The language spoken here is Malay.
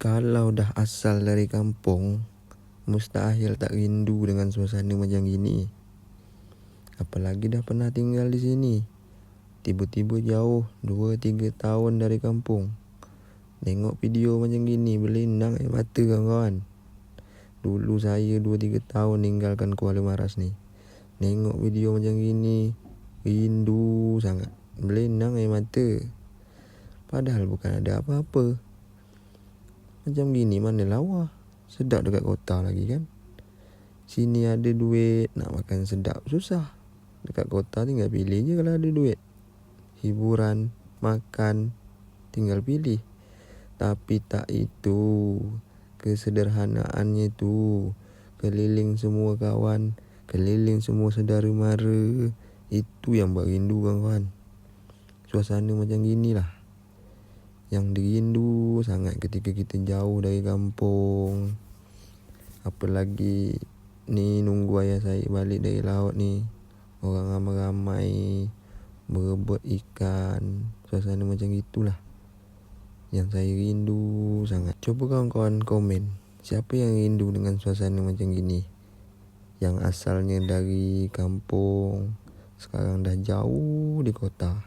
Kalau dah asal dari kampung, mustahil tak rindu dengan suasana macam gini. Apalagi dah pernah tinggal di sini. Tiba-tiba jauh 2-3 tahun dari kampung. Tengok video macam gini berlinang air mata kawan-kawan. Dulu saya 2-3 tahun tinggalkan Kuala Maras ni. Tengok video macam gini, rindu sangat. Berlinang air mata. Padahal bukan ada apa-apa. Macam gini mana lawa. Sedap dekat kota lagi kan. Sini ada duit, nak makan sedap susah. Dekat kota tinggal pilih je kalau ada duit. Hiburan, makan, tinggal pilih. Tapi tak itu. Kesederhanaannya tu. Keliling semua kawan. Keliling semua saudara mara. Itu yang buat rindu kawan-kawan. Suasana macam gini lah. Yang dirindu sangat ketika kita jauh dari kampung. Apalagi ni nunggu ayah saya balik dari laut ni. Orang ramai-ramai berebut ikan. Suasana macam itulah. Yang saya rindu sangat. Cuba kawan-kawan komen. Siapa yang rindu dengan suasana macam gini? Yang asalnya dari kampung. Sekarang dah jauh di kota.